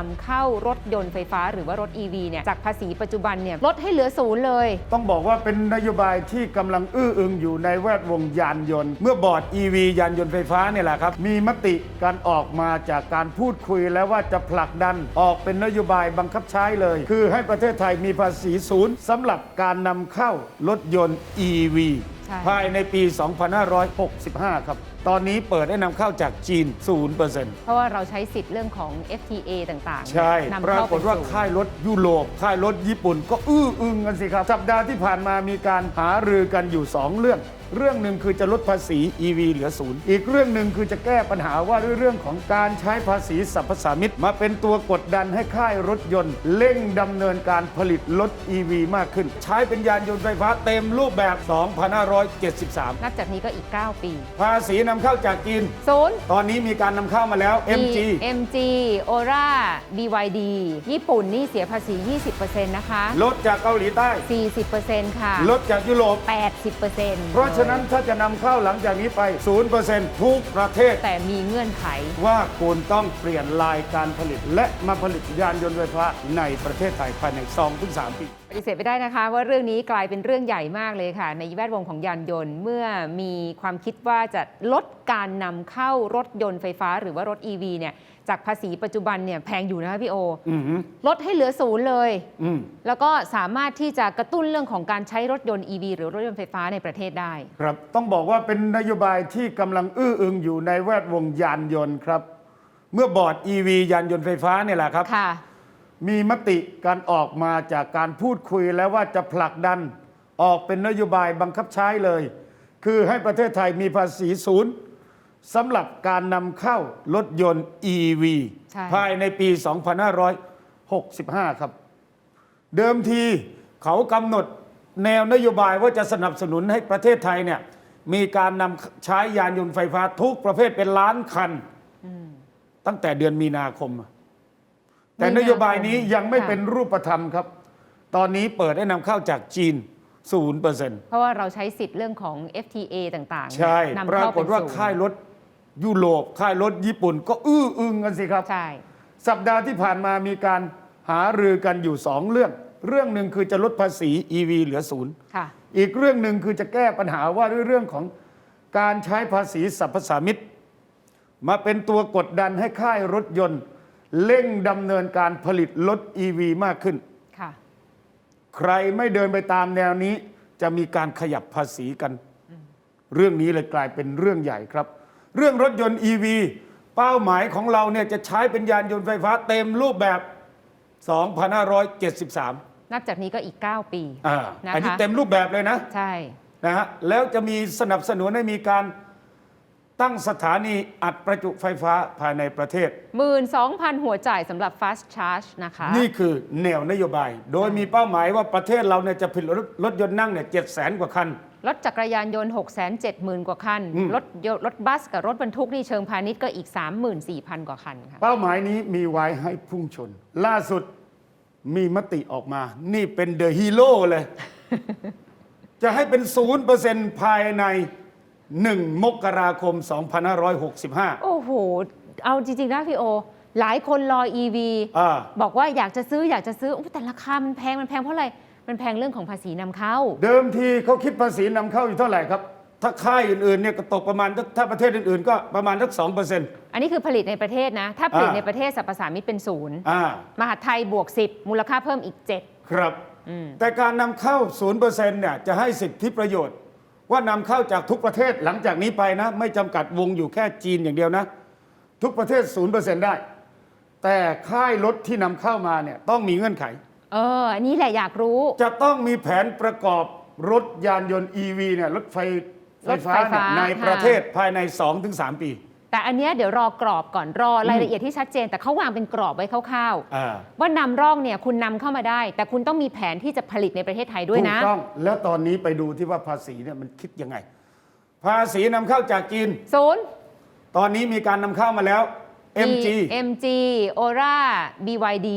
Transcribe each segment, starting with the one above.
การนำเข้ารถยนต์ไฟฟ้าหรือว่ารถ EV เนี่ยจากภาษีปัจจุบันเนี่ยลดให้เหลือศูนย์เลย ต้องบอกว่าเป็นนโยบายที่กำลังอื้ออึงอยู่ในแวดวงยานยนต์ เมื่อบอร์ด EV ยานยนต์ไฟฟ้าเนี่ยแหละครับ มีมติการออกมาจากการพูดคุยแล้วว่าจะผลักดันออกเป็นนโยบายบังคับใช้เลย คือให้ประเทศไทยมีภาษีศูนย์สำหรับการนำเข้ารถยนต์ EV ใช่ภายในปี 2565 ครับตอนนี้เปิดให้นำเข้าจากจีน 0%เพราะว่าเราใช้สิทธิ์เรื่องของ FTA ต่างๆใช่ นำปราเข้ากฏว่าเป็นศูนย์ค่ายรถยุโรป ค่ายรถญี่ปุ่น ก็อื้ออึงกันสิครับ สัปดาห์ที่ผ่านมามีการหารือกันอยู่ 2 เรื่อง เรื่องหนึ่งคือจะลดภาษี EV เหลือศูนย์อีกเรื่องหนึ่งคือจะแก้ปัญหาว่าด้วยเรื่องของการใช้ภาษีสรรพสามิตมาเป็นตัวกดดันให้ค่ายรถยนต์ เร่งดำเนินการผลิตรถ EV มากขึ้น ใช้เป็นยานยนต์ไฟฟ้าเต็มรูปแบบ 2573 นับจากนี้ก็อีก 9 ปี ภาษีนำเข้าจากจีน ศูนย์ ตอนนี้มีการนำเข้ามาแล้ว MG มี MG Ora BYD ญี่ปุ่นนี่เสียภาษี 20%นะคะ รถจากเกาหลีใต้ 40%ค่ะ รถจากยุโรป 80%เพราะฉะนั้นถ้าจะนำเข้าหลังจากนี้ไป 0%ทุกประเทศ แต่มีเงื่อนไข ว่าคุณต้องเปลี่ยนลายการผลิต และมาผลิตยานยนต์ไฟฟ้าในประเทศไทยภายใน2-3ปี ปฏิเสธไม่ได้นะคะว่าเรื่องนี้กลายเป็นเรื่องใหญ่มากเลยค่ะ ในแวดวงของยานยนต์ เมื่อมีความคิดว่าจะลดการนำเข้ารถยนต์ไฟฟ้าหรือว่ารถ EV เนี่ยจากภาษีปัจจุบันเนี่ยแพงอยู่นะคะพี่โออือหือลดให้เหลือศูนย์เลยอืมแล้วก็สามารถที่จะกระตุ้นเรื่องของการใช้รถยนต์ EV หรือรถยนต์ไฟฟ้าในประเทศได้ ครับต้องบอกว่าเป็นนโยบายที่กำลังอื้ออึงอยู่ในแวดวงยานยนต์ครับ เมื่อบอร์ด EV ยานยนต์ไฟฟ้าเนี่ยแหละครับค่ะ มีมติการออกมาจากการพูดคุยแล้วว่าจะผลักดันออกเป็นนโยบายบังคับใช้เลย คือให้ประเทศไทยมีภาษีศูนย์สำหรับการนำเข้ารถยนต์ EV ใช่ ภายในปี 2565 ครับ เดิมทีเขากำหนดแนวนโยบายว่าจะสนับสนุนให้ประเทศไทยเนี่ยมีการนำใช้ยานยนต์ไฟฟ้าทุกประเภทเป็นล้านคัน ตั้งแต่เดือนมีนาคม แต่นโยบายนี้ยังไม่ค่ะเป็นรูปธรรมครับ ตอนนี้เปิดให้นำเข้าจากจีน0%เพราะว่าเราใช้สิทธิ์เรื่องของ FTA ต่างๆใช่ นำปราเข้ากฏว่าเป็นศูนย์ค่ายรถยุโรปค่ายรถญี่ปุ่น ก็อื้ออึงกันสิครับ ใช่ สัปดาห์ที่ผ่านมามีการหารือกันอยู่2เรื่อง เรื่องหนึ่งคือจะลดภาษี EV เหลือศูนย์ ค่ะ อีกเรื่องหนึ่งคือจะแก้ปัญหาว่าด้วยเรื่องของการใช้ภาษีสรรพสามิตมาเป็นตัวกดดันให้ค่ายรถยนต์ เร่งดำเนินการผลิตรถ EV มากขึ้น ค่ะ ใครไม่เดินไปตามแนวนี้ จะมีการขยับภาษีกัน เรื่องนี้เลยกลายเป็นเรื่องใหญ่ครับ เรื่องรถยนต์ EV เป้าหมายของเราเนี่ยจะใช้เป็นยานยนต์ไฟฟ้าเต็มรูปแบบ 2573นับจากนี้ก็อีก 9 ปีอ่านะคะอันนี้เต็มรูปแบบเลยนะ ใช่ นะฮะแล้วจะมีสนับสนุนให้มีการ ตั้งสถานีอัดประจุไฟฟ้าภายในประเทศ 12,000 หัวจ่ายสำหรับ fast charge นะคะ นี่คือแนวนโยบาย โดยมีเป้าหมายว่าประเทศเราเนี่ยจะผลิตรถรถยนต์นั่งเนี่ยเจ็ดแสนกว่าคัน รถจักรยานยนต์ 670,000 กว่าคัน อืม รถยนต์รถบัสกับรถบรรทุกนี่เชิงพาณิชย์ก็อีก 34,000 กว่าคันค่ะ เป้าหมายนี้มีไว้ให้พุ่งชน ล่าสุดมีมติออกมา นี่เป็นเดอะฮีโร่เลย จะให้เป็นศูนย์เปอร์เซ็นต์ภายใน 1 มกราคม 2565 โอ้โห เอาจริง ๆ นะพี่โอ หลายคนรอ EV อ่า บอกว่าอยากจะซื้ออยากจะซื้ออุ๊ยแต่ราคามันแพงมันแพงเพราะอะไร มันแพงเรื่องของภาษีนำเข้า เดิมทีเขาคิดภาษีนำเข้าอยู่เท่าไหร่ครับ ถ้าค่ายอื่นๆเนี่ยก็ตกประมาณถ้าถ้าประเทศอื่นๆ ก็ประมาณสักสองเปอร์เซ็นต์ อันนี้คือผลิตในประเทศนะ ถ้าผลิตอ่า ในประเทศสรรพสามิตเป็นศูนย์อ่า มหาดไทยบวก 10 มูลค่าเพิ่มอีก7ครับอืม แต่การนำเข้า0%เนี่ยจะให้สิทธิประโยชน์ ว่านำเข้าจากทุกประเทศหลังจากนี้ไปนะ ไม่จำกัดวงอยู่แค่จีนอย่างเดียวนะ ทุกประเทศ0%ได้ แต่ค่ายรถที่นำเข้ามาเนี่ยต้องมีเงื่อนไข เอออันนี้แหละอยากรู้ จะต้องมีแผนประกอบรถยานยนต์ EV เนี่ยรถไฟไฟฟ้ารถไฟฟ้าเนี่ยในค่ะประเทศภายใน 2-3 ปี แต่อันเนี้ยเดี๋ยวรอกรอบก่อนรอรายละเอียดที่ชัดเจน แต่เขาวางเป็นกรอบไว้คร่าวอ่า ๆ ว่านำร่องเนี่ยคุณนำเข้ามาได้ แต่คุณต้องมีแผนที่จะผลิตในประเทศไทยด้วยนะ ถูกต้องแล้วตอนนี้ไปดูที่ว่าภาษีเนี่ยมันคิดยังไง ภาษีนำเข้าจากจีน ศูนย์ ตอนนี้มีการนำเข้ามาแล้ว MG MG Ora BYD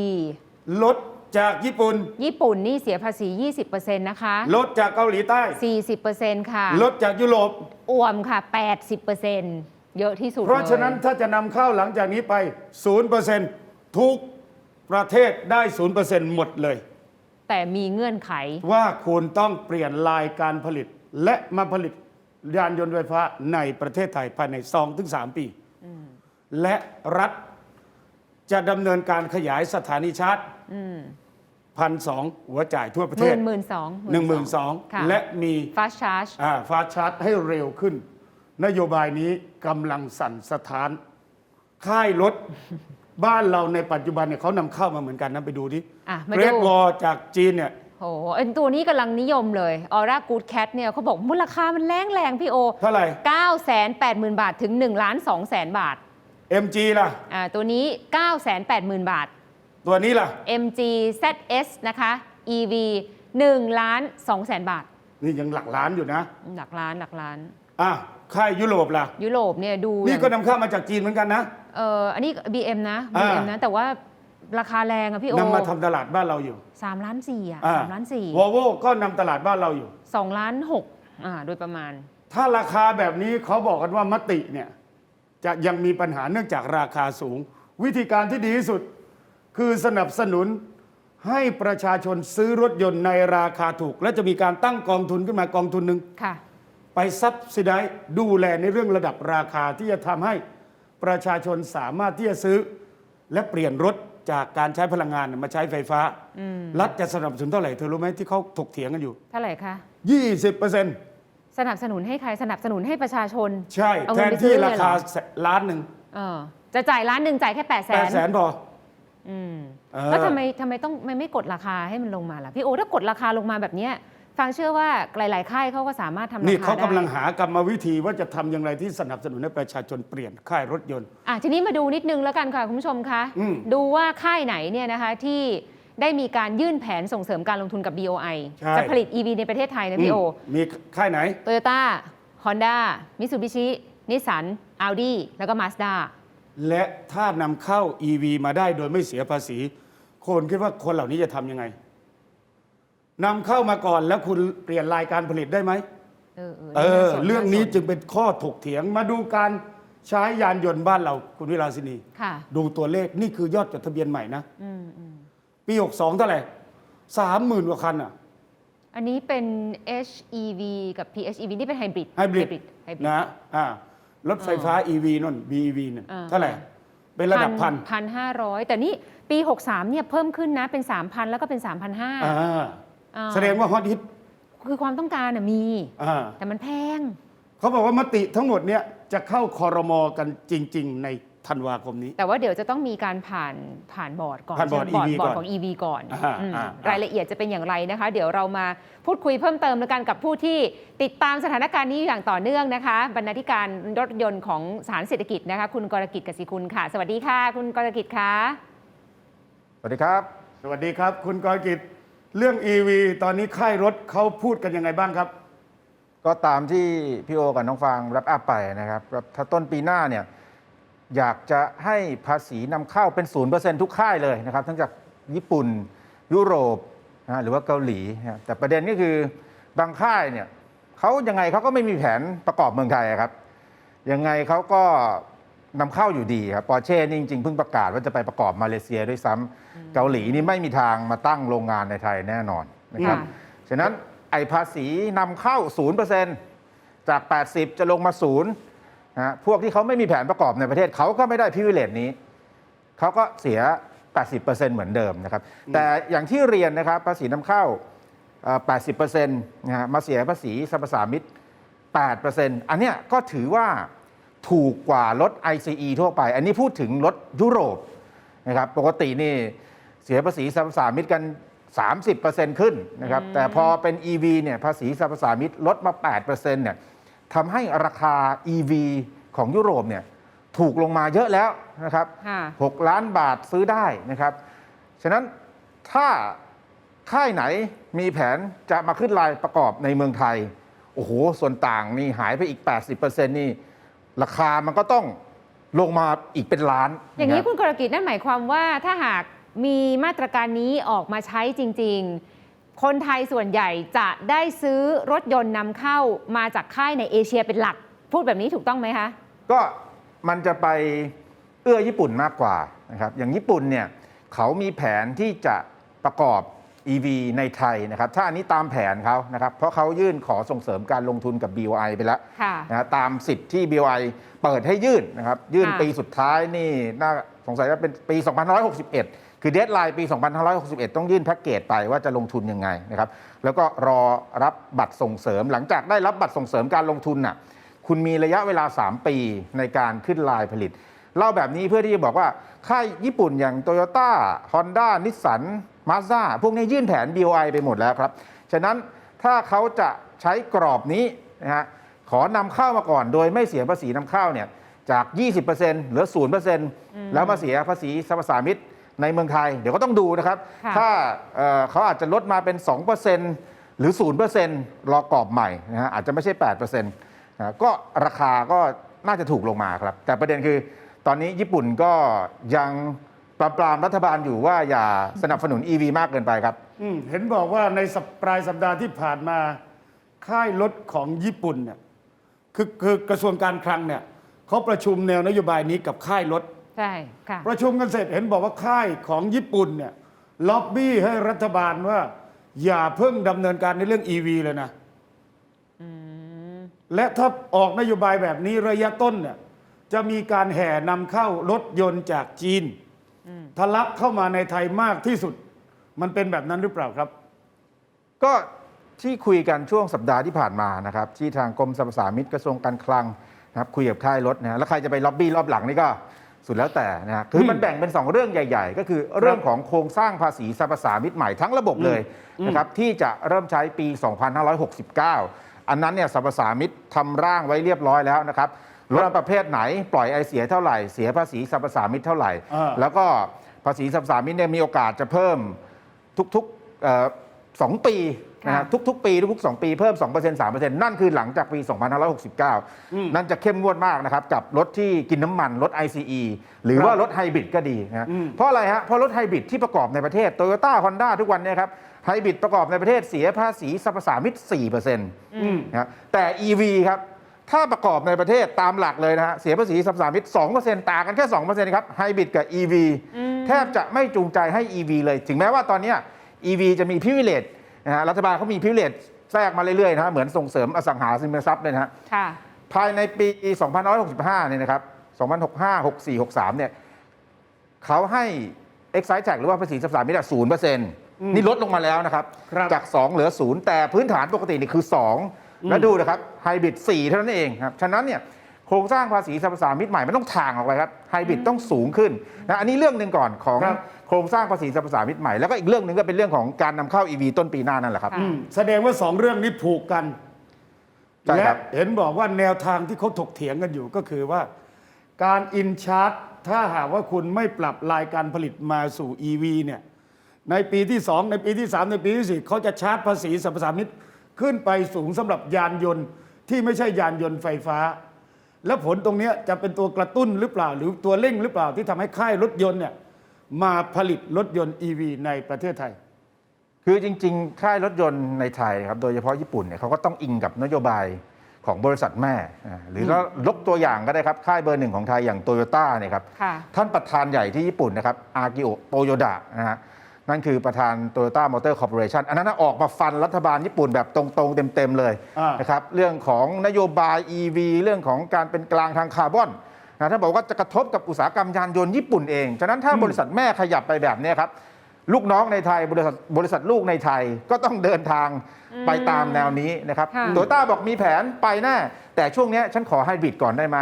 รถจากญี่ปุ่น ญี่ปุ่นนี่เสียภาษี 20%นะคะรถจากเกาหลีใต้ 40%ค่ะรถจากยุโรปอวมค่ะ 80% เยอะที่สุดเพราะฉะนั้นลยถ้าจะนำเข้าหลังจากนี้ไป 0%ทุกประเทศได้ศูนย์เปอร์เซ็นต์หมดเลย แต่มีเงื่อนไข ว่าคุณต้องเปลี่ยนลายการผลิต และมาผลิตยานยนต์ไฟฟ้าในประเทศไทยภายใน 2-3ถึง3ปี และรัฐจะดำเนินการขยายสถานีชาร์จพันสองหัวจ่ายทั่วประหเทมื่ศนหมื่นสองหนึ่งหมื่นสองค่ะและมีฟาสชาร์จฟาสชาร์จให้เร็วขึ้น นโยบายนี้กำลังสั่นสถาน ค่ายรถบ้านเราในปัจจุบันเนี่ยเขานำเข้ามาเหมือนกันนะไปดูดิอะมาเรดูดวอลจากจีนเนี่ย โอ้โหไอ้ตัวนี้กำลังนิยมเลยออร่ากูดแคทเนี่ยเขาบอกมูลค่ามันแรงแรงพี่โอเท่าไหร่ 9 8 0 0 0 0 บาทถึง1ล้าน2แสนบาท MG ล่ะ อ่าตัวนี้ 9 8 0 0 0 0 บาท ตัวนี้ล่ะ MG ZS นะคะ EV 1ล้าน2แสนบาท นี่ยังหลักล้านอยู่นะ หลักล้านหลักล้าน อะค่ายยุโรปล่ะ ยุโรปเนี่ยดูนี่ก็อย่างนำเข้ามาจากจีนเหมือนกันนะ เอออันนี้ BM นะ อ่า BM นะ แต่ว่าราคาแรงอะพี่โอนำมาทำตลาดบ้านเราอยู่สามล้านสี่อะอ่าสามล้านสี่วอลโวก็นำตลาดบ้านเราอยู่ สองล้านหกอ่าโดยประมาณ ถ้าราคาแบบนี้เขาบอกกันว่ามติเนี่ย จะยังมีปัญหาเนื่องจากราคาสูง วิธีการที่ดีที่สุด คือสนับสนุนให้ประชาชนซื้อรถยนต์ในราคาถูก และจะมีการตั้งกองทุนขึ้นมากองทุนหนึ่งค่ะ ไปซับซิได้ดูแลในเรื่องระดับราคาที่จะทำให้ประชาชนสามารถที่จะซื้อ และเปลี่ยนรถจากการใช้พลังงานมาใช้ไฟฟ้ารัฐจะสนับสนุนเท่าไหร่เธอรู้ไหมที่เขาถกเถียงกันอยู่ เท่าไหร่คะ 20%สนับสนุนให้ใครสนับสนุนให้ประชาชน ใช่ เอาแทเงินนไปซื้ที่อเลยราเหรอคาล้านหนึ่งเออจะจ่ายล้านหนึ่งจ่ายแค่แปดแสแปนดแสนพอ อืมเออ แล้วทำไมทำไมต้องไม่ไม่กดราคาให้มันลงมาล่ะพี่โอถ้ากดราคาลงมาแบบเนี้ย ฟังเชื่อว่าหลายๆค่ายเขาก็สามารถทำราคานี่เขากำลังได้หากรรมวิธีว่าจะทำอย่างไรที่สนับสนุนให้ประชาชนเปลี่ยนค่ายรถยนต์ อะทีนี้มาดูนิดนึงแล้วกันค่ะคุณผู้ชมคะ อืม ดูว่าค่ายไหนเนี่ยนะคะที่ได้มีการยื่นแผนส่งเสริมการลงทุนกับ BOI ใช่ จะผลิต EV ในประเทศไทยนะพี่โอ มมีค่ายไหน โตโยต้า ฮอนด้า มิ t ซูบิชิ นิสสัน อัลดี้ แล้วก็มาสด้า และถ้านำเข้า EV มาได้โดยไม่เสียภาษี คนคิดว่าคนเหล่านี้จะทำยังไง นำเข้ามาก่อนแล้วคุณเปลี่ยนรายการผลิตได้ไหมเออเออน่าสนเรื่องนี้าสจึงเป็นข้อถกเถียงมาดูการใช้ยานยนต์บ้านเราคุณวิลาสินี ค่ะดูตัวเลขนี่คือยอดจดทะเบียนใหม่นะ อืมอืมปี 62 เท่าไหร่สามหมื่นกว่าคันอะ อันนี้เป็น HEV กับ PHEV นี่เป็นไฮบริดไฮบริดไฮบริด นะอ่ารถไฟฟ้า EV นั่น BEV นั่นอ่า เท่าไหร่ เป็นระดับพันพันห้าร้อยแต่นี่ปี 63เนี่ยเพิ่มขึ้นนะเป็น 3,000 แล้วก็เป็น 3,500 อ่า อ่าแสดงว่าฮอตฮิตคือความต้องการน่ะมี อ่าแต่มันแพง เขาบอกว่ามติทั้งหมดเนี่ยจะเข้าคอรมอกันจริง ๆ ในธันวาคมนี้ แต่ว่าเดี๋ยวจะต้องมีการผ่านผ่านบอร์ดก่อนผ่านบอร์ดใช่ไหม EV บอร์ดก่อนของ EV ก่อนอ่าอืมอ่ารายละเอียดจะเป็นอย่างไรนะคะ เดี๋ยวเรามาพูดคุยเพิ่มเติมแล้วกันกับผู้ที่ติดตามสถานการณ์นี้อย่างต่อเนื่องนะคะ บรรณาธิการรถยนต์ของสารเศรษฐกิจนะคะ คุณกรกิจกสิคุณค่ะ สวัสดีค่ะ คุณกรกิจค่ะ สวัสดีครับ สวัสดีครับ คุณกรกิจ เรื่อง EV ตอนนี้ค่ายรถเขาพูดกันยังไงบ้างครับ ก็ตามที่พี่โอกับน้องฟางรับอัพไปนะครับถ้าต้นปีหน้าเนี่ยอยากจะให้ภาษีนำเข้าเป็น 0%ทุกค่ายเลยนะครับ ทั้งจากญี่ปุ่นยุโรปนะหรือว่าเกาหลีนะแต่ประเด็นก็คือบางค่ายเนี่ยเขายังไงเขาก็ไม่มีแผนประกอบเมืองไทยครับยังไงเขาก็ นำเข้าอยู่ดีครับปอร์เช่นี่จริงๆเพิ่งประกาศว่าจะไปประกอบมาเลเซียด้วยซ้ำเกาหลีนี่ไม่มีทางมาตั้งโรงงานในไทยแน่นอนนะครับ ค่ะ ฉะนั้นไอ้ภาษีนำเข้า 0%จาก 80 จะลงมา0นะฮะพวกที่เขาไม่มีแผนประกอบในประเทศเขาก็ไม่ได้พิเวเลตนี้ เขาก็เสีย 80%เหมือนเดิมนะครับ แต่อย่างที่เรียนนะครับภาษีนำเข้าเอ่อ80%นะฮะมาเสียภาษีสรรพสามิต 8%อันเนี้ยก็ถือว่า ถูกกว่ารถ ICE ทั่วไป อันนี้พูดถึงรถยุโรปนะครับปกตินี่เสียภาษีสรรพสามิตกัน 30%ขึ้นนะครับแต่พอเป็น EV เนี่ยภาษีสรรพสามิตลดมา 8%เนี่ยทำให้ราคา EV ของยุโรปเนี่ยถูกลงมาเยอะแล้วนะครับค่ะ6ล้านบาทซื้อได้นะครับ ฉะนั้นถ้าค่ายไหนมีแผนจะมาขึ้นลายประกอบในเมืองไทย โอ้โห ส่วนต่างนี่หายไปอีก 80%นี่ ราคามันก็ต้องลงมาอีกเป็นล้าน อย่างนี้ะคุณกรกิจนั่นหมายความว่าถ้าหากมีมาตรการนี้ออกมาใช้จริง ๆ คนไทยส่วนใหญ่จะได้ซื้อรถยนต์นำเข้ามาจากค่ายในเอเชียเป็นหลัก พูดแบบนี้ถูกต้องไหมคะ ก็มันจะไปเอื้อญี่ปุ่นมากกว่านะครับอย่างญี่ปุ่นเนี่ยเขามีแผนที่จะประกอบ EV ในไทยนะครับ ถ้าอันนี้ตามแผนเขานะครับ เพราะเขายื่นขอส่งเสริมการลงทุนกับ BOI ไปแล้วค่ะนะฮะตามสิทธิ์ที่ BOI เปิดให้ยื่นนะครับ ยื่นค่ะปีสุดท้ายนี่น่าสงสัยว่าเป็นปี2561 คือเดทไลน์ปี 2561 ต้องยื่นแพ็กเกจไปว่าจะลงทุนยังไงนะครับ แล้วก็รอรับบัตรส่งเสริม หลังจากได้รับบัตรส่งเสริมการลงทุนน่ะ คุณมีระยะเวลา 3 ปีในการขึ้นลายผลิต เล่าแบบนี้เพื่อที่จะบอกว่าค่ายญี่ปุ่นอย่างโตโยต้าฮอนด้านิสสัน มาซ่าพวกนี้ยื่นแผน BOI ไปหมดแล้วครับ ฉะนั้นถ้าเขาจะใช้กรอบนี้นะฮะขอนำเข้ามาก่อนโดยไม่เสียภาษีนำเข้าเนี่ยจาก 20%เหลือ 0%แล้วมาเสียภาษีสรรพสามิตในเมืองไทย เดี๋ยวก็ต้องดูนะครับค่ะถ้าเอ่อเขาอาจจะลดมาเป็น 2%หรือ 0%รอกรอบใหม่นะฮะอาจจะไม่ใช่ 8%นะก็ราคาก็น่าจะถูกลงมาครับ แต่ประเด็นคือตอนนี้ญี่ปุ่นก็ยัง ปรามปรามรัฐบาลอยู่ว่าอย่าสนับสนุน EV มากเกินไปครับ อืมเห็นบอกว่าในสัปปลายสัปดาห์ที่ผ่านมา ค่ายรถของญี่ปุ่นเนี่ยคือคือกระทรวงการคลังเนี่ยเขาประชุมแนวนโยบายนี้กับค่ายรถ ใช่ค่ะ ประชุมกันเสร็จเห็นบอกว่าค่ายของญี่ปุ่นเนี่ยล็อบบี้ให้รัฐบาลว่า อย่าเพิ่งดำเนินการในเรื่อง EV เลยนะและถ้าออกนโยบายแบบนี้ระยะต้นเนี่ยจะมีการแห่นำเข้ารถยนต์จากจีน ทะลักเข้ามาในไทยมากที่สุด มันเป็นแบบนั้นหรือเปล่าครับ ก็ที่คุยกันช่วงสัปดาห์ที่ผ่านมานะครับ ที่ทางกรมสรรพสามิตกระทรวงการคลังนะครับคุยกับค่ายรถนะฮะแล้วใครจะไปล็อบบี้รอบหลังนี่ก็สุดแล้วแต่นะฮะคือมันแบ่งเป็น 2 เรื่องใหญ่ ๆ ก็คือเรื่องของโครงสร้างภาษีสรรพสามิตใหม่ทั้งระบบเลยนะครับที่จะเริ่มใช้ปี 2569 อันนั้นเนี่ยสรรพสามิตทำร่างไว้เรียบร้อยแล้วนะครับ รถประเภทไหนปล่อยไอเสียเท่าไหร่ เสียภาษีสรรพสามิตเท่าไหร่อ่าแล้วก็ภาษีสรรพสามิตเนี่ยมีโอกาสจะเพิ่มทุกๆเอ่อสองปีนะฮะค่ะทุกๆ ปีทุกๆ2ปีเพิ่ม 2% 3%นั่นคือหลังจากปี 2569 นั่นจะเข้มงวดมากนะครับกับรถที่กินน้ำมันรถ ICE หรือครับว่ารถไฮบริดก็ดีนะฮะอืมเพราะอะไรฮะเพราะรถไฮบริดที่ประกอบในประเทศโตโยต้าฮอนด้าทุกวันเนี่ยครับไฮบริดประกอบในประเทศเสียภาษีสรรพสามิต4%อืมนะฮะแต่ EV ครับ ถ้าประกอบในประเทศตามหลักเลยนะฮะเสียภาษีสรรพสามิต2%ต่างกันแค่2%ครับไฮบริดกับ EV แทบจะไม่จูงใจให้ EV เลย ถึงแม้ว่าตอนเนี้ย EV จะมีพิเวเลตนะฮะรัฐบาลเขามีพิเวเลตแทรกมาเรื่อยๆนะฮะเหมือนส่งเสริมอสังหาริมทรัพย์เลยนะฮะค่ะภายในปี2565เนี่ยนะครับ2065 64 63เนี่ยเขาให้ excise tax หรือว่าภาษีสรรพสามิตศูนย์เปอร์เซ็นต์นี่ลดลงมาแล้วนะครับครับจาก 2 เหลือ 0 แต่พื้นฐานปกตินี่คือ 2 แล้วดูนะครับไฮบริด4เท่านั้นเองครับฉะนั้นเนี่ยโครงสร้างภาษีสรรพสามิตใหม่มันต้องถ่างออกไปครับไฮบริดต้องสูงขึ้นนะอันนี้เรื่องหนึ่งก่อนของครับ โครงสร้างภาษีสรรพสามิตใหม่แล้วก็อีกเรื่องหนึ่งก็เป็นเรื่องของการนำเข้า EV ต้นปีหน้านั่นแหละครับค่ะอืมแสดงว่าสองเรื่องนี้ผูกกัน ใช่และครับ เห็นบอกว่าแนวทางที่เขาถกเถียงกันอยู่ก็คือว่า การอินชาร์ตถ้าหากว่าคุณไม่ปรับรายการผลิตมาสู่ EV เนี่ยในปีที่ 2 ในปีที่ 3 ในปีที่ 4 เขาจะชาร์จภาษีสรรพสามิต ขึ้นไปสูงสำหรับยานยนต์ที่ไม่ใช่ยานยนต์ไฟฟ้า แล้วผลตรงเนี้ยจะเป็นตัวกระตุ้นหรือเปล่า หรือตัวเร่งหรือเปล่าที่ทำให้ค่ายรถยนต์เนี่ยมาผลิตรถยนต์ EV ในประเทศไทย คือจริงๆ ค่ายรถยนต์ในไทยครับโดยเฉพาะญี่ปุ่นเนี่ยเขาก็ต้องอิงกับนโยบายของบริษัทแม่อ่าหรือก็ยกตัวอย่างก็ได้ครับ ค่ายเบอร์หนึ่งของไทยอย่างโตโยต้าเนี่ยครับค่ะท่านประธานใหญ่ที่ญี่ปุ่นนะครับ อากิโอะโตโยดะนะฮะ นั่นคือประธานโตโยต้ามอเตอร์คอร์ปอเรชันอันนั้นนะออกมาฟันรัฐบาลญี่ปุ่นแบบตรงๆ เต็มๆเลยอ่านนะครับเรื่องของนโยบาย EV เรื่องของการเป็นกลางทางคาร์บอนนะท่านบอกว่าจะกระทบกับอุตสาหกรรมยานยนต์ญี่ปุ่นเอง ฉะนั้นถ้าบริษัทแม่ขยับไปแบบเนี้ยครับ ลูกน้องในไทยบริษัทบริษัทลูกในไทยก็ต้องเดินทางไปตามแนวนี้นะครับค่ะ โตโยต้าบอกมีแผนไปแน่แต่ช่วงเนี้ยฉันขอไฮบริดก่อนได้ไหม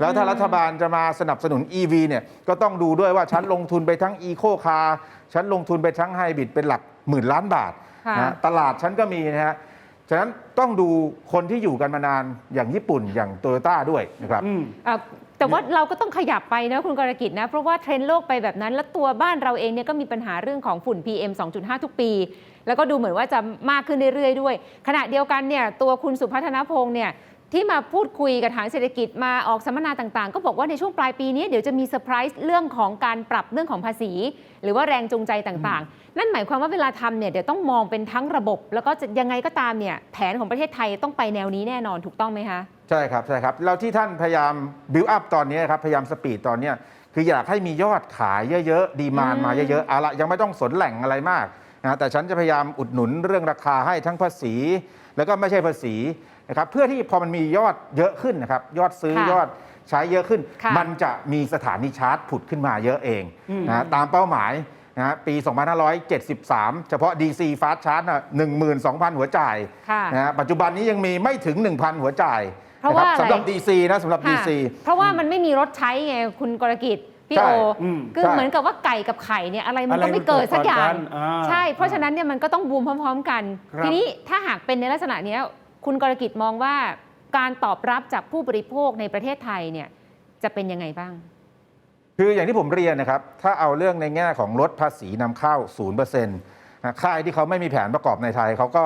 แล้วถ้ารัฐบาลจะมาสนับสนุน EV เนี่ยก็ต้องดูด้วยว่าฉันลงทุนไปทั้งอีโคคาร์ฉันลงทุนไปทั้งไฮบริดเป็นหลักหมื่นล้านบาทค่ะนะตลาดฉันก็มีนะฮะฉะนั้นต้องดูคนที่อยู่กันมานานอย่างญี่ปุ่นอย่างโตโยต้าด้วยนะครับ อืม อะ แต่ว่าเราก็ต้องขยับไปนะคุณกรกิจนะ เพราะว่าเทรนด์โลกไปแบบนั้น แล้วตัวบ้านเราเองเนี่ยก็มีปัญหาเรื่องของฝุ่น PM 2.5 ทุกปี แล้วก็ดูเหมือนว่าจะมากขึ้นเรื่อยๆด้วย ขณะเดียวกันเนี่ยตัวคุณสุพัฒนพงศ์เนี่ยที่มาพูดคุยกับฐานเศรษฐกิจมาออกสัมมนาต่างๆ ก็บอกว่าในช่วงปลายปีนี้เดี๋ยวจะมีเซอร์ไพรส์เรื่องของการปรับเรื่องของภาษี หรือว่าแรงจูงใจต่างๆ นั่นหมายความว่าเวลาทำเนี่ยเดี๋ยวต้องมองเป็นทั้งระบบ แล้วก็จะยังไงก็ตามเนี่ยแผนของประเทศไทยต้องไปแนวนี้แน่นอนถูกต้องไหมคะ ใช่ครับใช่ครับแล้วที่ท่านพยายามบิวอัพตอนนี้ครับพยายามสปีดตอนเนี้ยคืออยากให้มียอดขายเยอะๆ ดีมานมาเยอะๆเอาละยังไม่ต้องสนแหล่งอะไรมากนะแต่ฉันจะพยายามอุดหนุนเรื่องราคาให้ทั้งภาษี แล้วก็ไม่ใช่ภาษีนะครับเพื่อที่พอมันมียอดเยอะขึ้นนะครับยอดซื้อค่ะยอดใช้เยอะขึ้นค่ะมันจะมีสถานีชาร์จผุดขึ้นมาเยอะเองนะตามเป้าหมาย นะฮะปี 2573 เฉพาะ DC Fast Charge นะ12,000 หัวจ่ายค่ะนะฮะปัจจุบันนี้ยังมีไม่ถึง 1,000 หัวจ่ายเพราะว่าคบสำหรับอะไร DC นะสำหรับค่ะ DC เพราะว่ามันไม่มีรถใช้ไงคุณกรกิจพี่ใช่โออืมคือใช่เหมือนกับว่าไก่กับไข่เนี่ยอะไรมันอะไรก็ไม่เกิดสักอย่างมันเกิดก่อนกันอ่าใช่ เพราะฉะนั้นเนี่ยมันก็ต้องบูมพร้อม ๆ กันครับทีนี้ถ้าหากเป็นในลักษณะเนี้ยคุณกรกิจมองว่าการตอบรับจากผู้บริโภคในประเทศไทยเนี่ยจะเป็นยังไงบ้าง คืออย่างที่ผมเรียนนะครับ ถ้าเอาเรื่องในแง่ของลดภาษีนำเข้า0%นะค่ายที่เขาไม่มีแผนประกอบในไทยเขาก็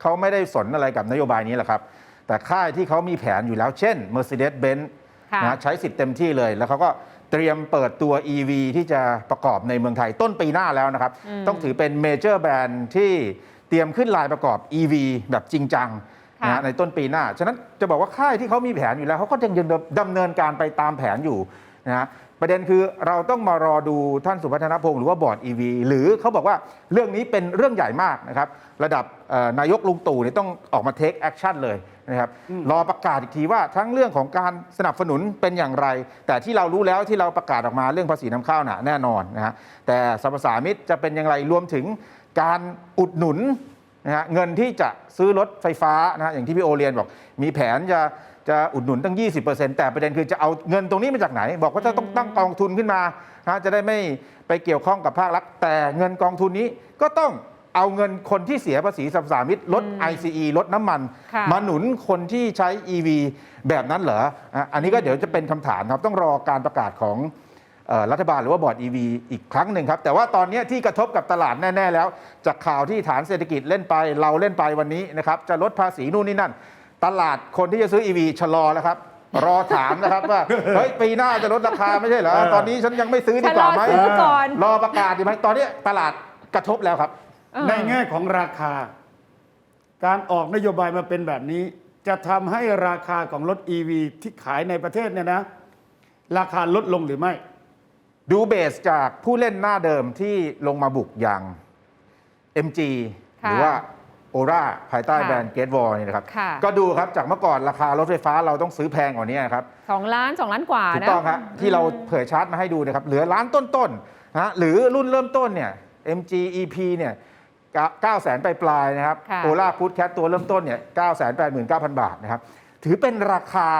เขาไม่ได้สนอะไรกับนโยบายนี้แหละครับ แต่ค่ายที่เขามีแผนอยู่แล้ว เช่น Mercedes-Benz ค่ะนะใช้สิทธิ์เต็มที่เลยแล้วเขาก็เตรียมเปิดตัว EV ที่จะประกอบในเมืองไทยต้นปีหน้าแล้วนะครับอืมต้องถือเป็นเมเจอร์แบรนด์ที่เตรียมขึ้นลายประกอบ EV แบบจริงจังค่ะนะฮะในต้นปีหน้า ฉะนั้นจะบอกว่าค่ายที่เขามีแผนอยู่แล้วเขาก็ยังดำเนินการไปตามแผนอยู่นะฮะ ประเด็นคือเราต้องมารอดูท่านสุพัฒนพงศ์หรือว่าบอร์ด EV หรือเขาบอกว่าเรื่องนี้เป็นเรื่องใหญ่มากนะครับ ระดับเอ่อนายกลุงตู่เนี่ยต้องออกมา take action เลยนะครับรอประกาศอีกทีว่าทั้งเรื่องของการสนับสนุนเป็นอย่างไร แต่ที่เรารู้แล้วที่เราประกาศออกมาเรื่องภาษีนำเข้าน่ะแน่นอนนะฮะแต่สรรพสามิตจะเป็นอย่างไรรวมถึงการอุดหนุนนะฮะเงินที่จะซื้อรถไฟฟ้านะฮะอย่างที่พี่โอเรียนบอก มีแผนจะ จะอุดหนุนตั้ง 20%แต่ประเด็นคือจะเอาเงินตรงนี้มาจากไหน บอกว่าจะต้องตั้งกองทุนขึ้นมานะฮะจะได้ไม่ไปเกี่ยวข้องกับภาครัฐแต่เงินกองทุนนี้ก็ต้องเอาเงินคนที่เสียภาษีสรรพสามิตลด ICE ลดน้ำมันค่ะมาหนุนคนที่ใช้ EV แบบนั้นเหรออะอันนี้ก็เดี๋ยวจะเป็นคำถามครับ ต้องรอการประกาศของเอ่อรัฐบาลหรือว่าบอร์ด EV อีกครั้งหนึ่งครับ แต่ว่าตอนนี้ที่กระทบกับตลาดแน่ ๆ แล้ว จากข่าวที่ฐานเศรษฐกิจเล่นไปเราเล่นไปวันนี้นะครับ จะลดภาษีนู่นนี่นั่น ตลาดคนที่จะซื้อ EV ชะลอแล้วครับ รอถามนะครับว่า เฮ้ย ปีหน้าจะลดราคาไม่ใช่เหรอเออตอนนี้ฉันยังไม่ซื้อดีชะกลอว่าไหมซื้อก่อน รอประกาศดีไหมตอนนี้ตลาดกระทบแล้วครับเออในแง่ของราคา การออกนโยบายมาเป็นแบบนี้ จะทำให้ราคาของรถ EV ที่ขายในประเทศเนี่ยนะ ราคาลดลงหรือไม่ ดูเบสจากผู้เล่นหน้าเดิมที่ลงมาบุกอย่าง MG หค่ะ รือว่า โอราภายใต้ค่ะแบรนด์เกตวอลนี่นะครับค่ะก็ดูครับจากเมื่อก่อนราคารถไฟฟ้าเราต้องซื้อแพงกว่านี้ครับสองล้านสองล้านกว่าถูกนะต้องครับที่เราเผยชาร์ตมาให้ดูนะครับเหลือล้านต้นๆนะฮะหรือรุ่นเริ่มต้นเนี่ย MG EP เนี่ย9 0 0 0 0 0ปลายๆนะครับค่ะโอล่าฟูดแคทตัวเริ่มต้นเนี่ย9 8 9 0 0 0 บาทนะครับ ถือเป็นราคา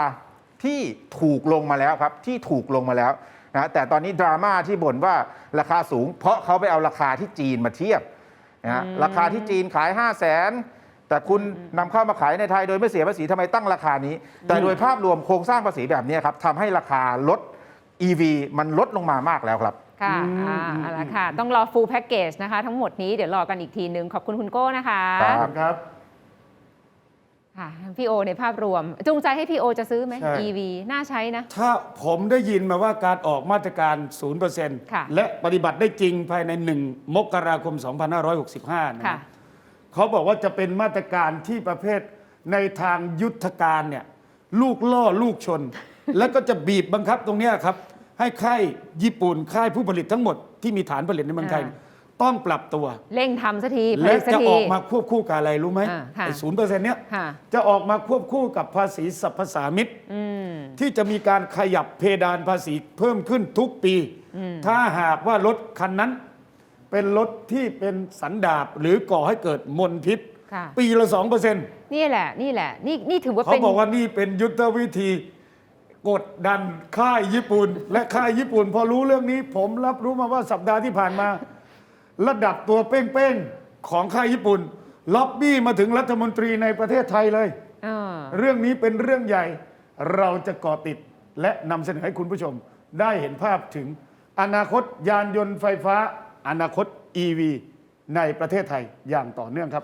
ที่ถูกลงมาแล้วครับ ที่ถูกลงมาแล้วนะแต่ตอนนี้ดราม่าที่บ่นว่าราคาสูง เพราะเขาไปเอาราคาที่จีนมาเทียบ นะฮะราคาที่จีนขาย 5 0 0แสนแต่คุณนำเข้ามาขายในไทยโดยไม่เสียภาษีทำไมตั้งราคานี้ แต่โดยภาพรวมโครงสร้างภาษีแบบนี้ครับทำให้ราคารถ EV มันลดลงมามากแล้วครับ ค่ะอืมอ่าเอาละค่ะ ต้องรอ full package นะคะ ทั้งหมดนี้เดี๋ยวรอกันอีกทีนึง ขอบคุณคุณโก้นะคะ ครับ ครับ ค่ะพี่โอในภาพรวม จูงใจให้พี่โอจะซื้อไหม ใช่ EV น่าใช้นะ ถ้าผมได้ยินมาว่าการออกมาตรการ ค่ะ 0%และปฏิบัติได้จริงภายใน 1 มกราคม 2565 นะค่ะ เขาบอกว่าจะเป็นมาตรการที่ประเภทในทางยุทธการเนี่ยลูกล่อลูกชน แล้วก็จะบีบบังคับตรงเนี้ยครับ ให้ค่ายญี่ปุ่นค่ายผู้ผลิตทั้งหมดที่มีฐานผลิตในเมืองไทยอ่า ต้องปรับตัวเร่งทำสักทีผและลิตสักจะที ออกมาควบคู่กับอะไรรู้ไหมอ่าค่ะ ไอ้ศูนย์เปอร์เซ็นต์เนี้ยค่ะ จะออกมาควบคู่กับภาษีสรรพสามิตอืม ที่จะมีการขยับเพดานภาษีเพิ่มขึ้นทุกปีถ้าหากว่ารถคันนั้น เป็นรถที่เป็นสันดาบหรือก่อให้เกิดมลพิษ ค่ะ ปีละสองเปอร์เซ็นต์นี่แหละ นี่แหละ นี่นี่ถือว่าเขาเป็น บอกว่านี่เป็นยุทธวิธี กดดันค่ายญี่ปุ่น และค่ายญี่ปุ่น พอรู้เรื่องนี้ ผมรับรู้มาว่าสัปดาห์ที่ผ่านมา ระดับตัวเป้งๆ ของค่ายญี่ปุ่น ล็อบบี้มาถึงรัฐมนตรีในประเทศไทยเลย เออเรื่องนี้เป็นเรื่องใหญ่ เราจะก่อติดและนำเสนอให้คุณผู้ชม ได้เห็นภาพถึงอนาคตยานยนต์ไฟฟ้า อนาคต EV ในประเทศไทยอย่างต่อเนื่องครับ